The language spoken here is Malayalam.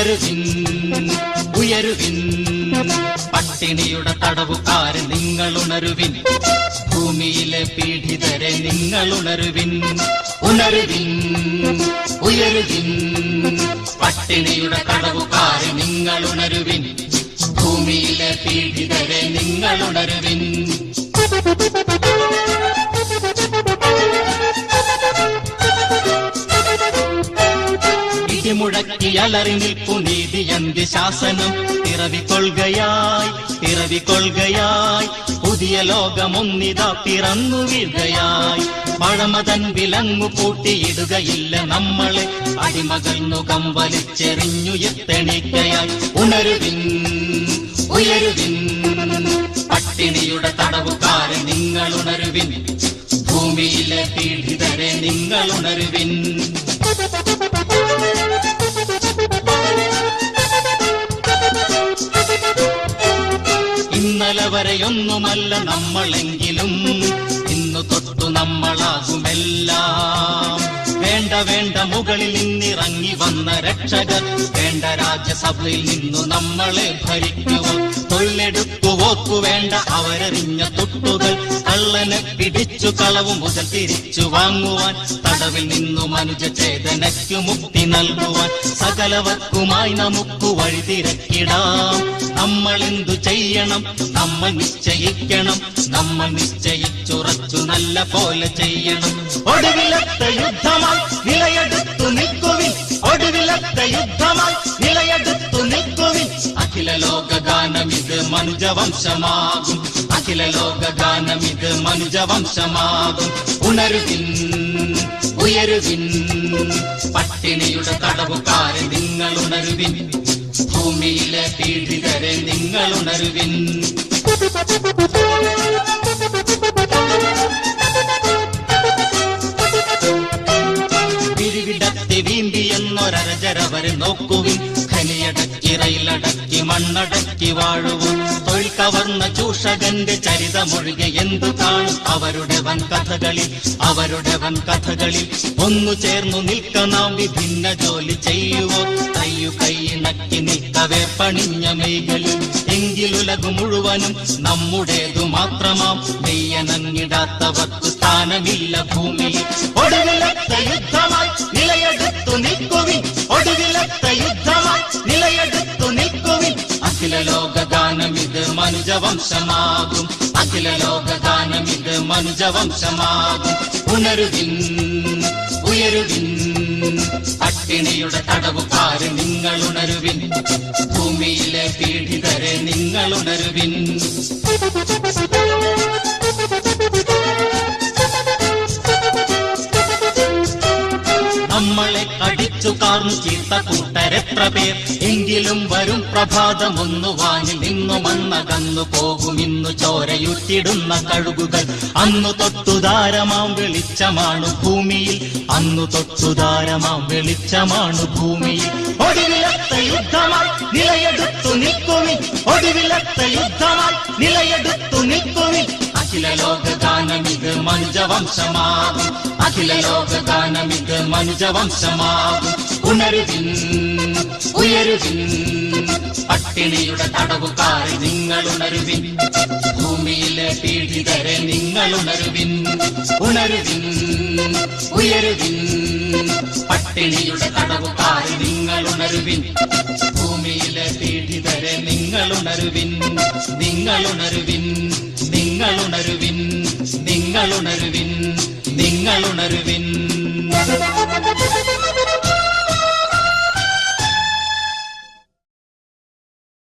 ഉണരുവിൻ ഉയരുവിൻ. പട്ടിണിയുടെ തടവുകാരൻ നിങ്ങൾ ഉണരുവിൻ ഭൂമിയിലെ പീഡിതരെ നിങ്ങൾ ഉണരുവിൻ ഉണരുവിൻ ഉയരുവിൻ. പട്ടിണിയുടെ തടവുകാരൻ നിങ്ങൾ ഉണരുവിൻ ഭൂമിയിലെ പീഡിതരെ നിങ്ങൾ ഉണരുവിൻ അലറി നിൽപ്പു നീതി ശാസനം. പിറവിക്കൊള്ളുകയായി പിറവിക്കൊള്ളുകയായി പുതിയ ലോകമൊന്നിതാ പിറന്നു വീഴുകയായി. പഴമതൻ വിലങ്ങു പൂട്ടിയിടുകയില്ല നമ്മളെ. അടിമകൾ മുഖം വലിച്ചെറിഞ്ഞു എത്തണിക്കയായി. ഉണരുവിൻ ഉയരുവിൻ പട്ടിണിയുടെ തടവുകാരെ നിങ്ങൾ ഉണരുവിൻ ഭൂമിയിലെ പീഡിതരെ നിങ്ങൾ ഉണരുവിൻ ഇന്നലെ വരെയൊന്നുമല്ല നമ്മളെങ്കിലും. ഇന്നു തൊട്ടു നമ്മളാകുമെല്ലാം. വേണ്ട വേണ്ട മുകളിൽ നിന്നിറങ്ങി വന്ന രക്ഷകർ. വേണ്ട രാജ്യസഭയിൽ നിന്നു നമ്മളെ ഭരിക്കുക തൊഴിലെടുക്കുവോക്കു വേണ്ട അവരറിഞ്ഞ തൊട്ടുകൾ. കള്ളനെ പിടിച്ചു കളവ് മുതൽ തിരിച്ചു വാങ്ങുവാൻ. തടവിൽ നിന്നു മനുജ ചേതനയ്ക്കു മുക്തി നൽകുവാൻ. സകലവർക്കുമായി നമുക്ക് വഴി തിരക്കിടാം. നമ്മൾ എന്തു ചെയ്യണം? നമ്മൾ നിശ്ചയിക്കണം. നമ്മൾ നിശ്ചയിച്ചുറച്ചു നല്ല പോലെ ചെയ്യണം. ലോക ഗാനം മനുജവംശമാകും. അഖില ലോക ഗാനമിത് മനുജവംശമാകും. ഉണരുവിൻ ഉയരുവിൻ പട്ടിണിയുടെ തടവുകാരെ നിങ്ങൾ ഉണരുവിൻ ഭൂമിയിലെ പീഡിതരെ നിങ്ങൾ ഉണരുവിൻ എന്നൊരരജരവരെ നോക്കുവിൻ. ഖനിയടക്കി റയിലടക്കി മണ്ണടക്കി വാഴുവും തൊഴിൽ കവർന്ന ചൂഷകന്റെ ചരിതമൊഴികെ എന്തു കാണും? അവരുടെ വൻ കഥകളിൽ അവരുടെ വൻ കഥകളിൽ ഒന്നു ചേർന്നു നിൽക്ക നാം വിഭിന്ന ജോലി ചെയ്യുവോ? കയ്യു കൈയിണക്കി നിൽക്കവേ പണിഞ്ഞ മെയ്കളിൽ. എങ്കിലുലകു മുഴുവനും നമ്മുടേതു മാത്രമാം. നെയ്യനങ്ങിടാത്തവർക്ക് സ്ഥാനമില്ല ഭൂമിയിൽ. യുദ്ധമായി നിലയെടുത്തു നിൽക്കുവിൻ. അഖില ലോക ഇത് മനുജവംശമാകും. അഖില ലോക ഗാനം ഇത് മനുജവംശമാകും. ഉണരുവിൻ ഉയരുവിൻ. പട്ടിണിയുടെ തടവുകാര് നിങ്ങൾ ഉണരുവിൻ. ഭൂമിയിലെ പീഡിതരെ നിങ്ങൾ ഉണരുവിൻ. നമ്മളെ അടിച്ചു കാർന്നു ചീത്ത കൂട്ടരെത്ര പേർ? എങ്കിലും വരും പ്രഭാതമൊന്നു വാങ്ങി നിന്നു പോകും ഇന്നു ചോരയുറ്റിടുന്ന കഴുകുകൾ. അന്നു തൊട്ടുദാരമാം വെളിച്ചമാണു ഭൂമിയിൽ. അന്നു തൊട്ടുദാരമാം വെളിച്ചമാണു ഭൂമിയിൽ. ഒടുവിലത്ത യുദ്ധമായി നിലയെടുത്തു നിൽക്കുമി ഒടുവിലത്ത യുദ്ധമായി നിലയെടുത്തു നിൽക്കുമി അഖില ലോക ഗാനമിത് മനുജവംശമാകും അഖില ലോക മനുജ മനുജവംശമാകും. ഉണരുവിൻ ഉയരുവിൻ പട്ടിണിയുടെ തടവുകാരി നിങ്ങൾ ഉണരുവിൻ ഭൂമിയിലെ പീഡിതരെ നിങ്ങൾ ഉണരുവിൻ ഉണരുവിൻ ഉയരുവിൻ പട്ടിണിയുടെ തടവുകാരി നിങ്ങൾ ഉണരുവിൻ ഭൂമിയിലെ പീഡിതരെ നിങ്ങൾ ഉണരുവിൻ നിങ്ങൾ ഉണരുവിൻ നിങ്ങൾ ഉണരുവിൻ നിങ്ങൾ ഉണരുവിൻ നിങ്ങൾ ഉണരുവിൻ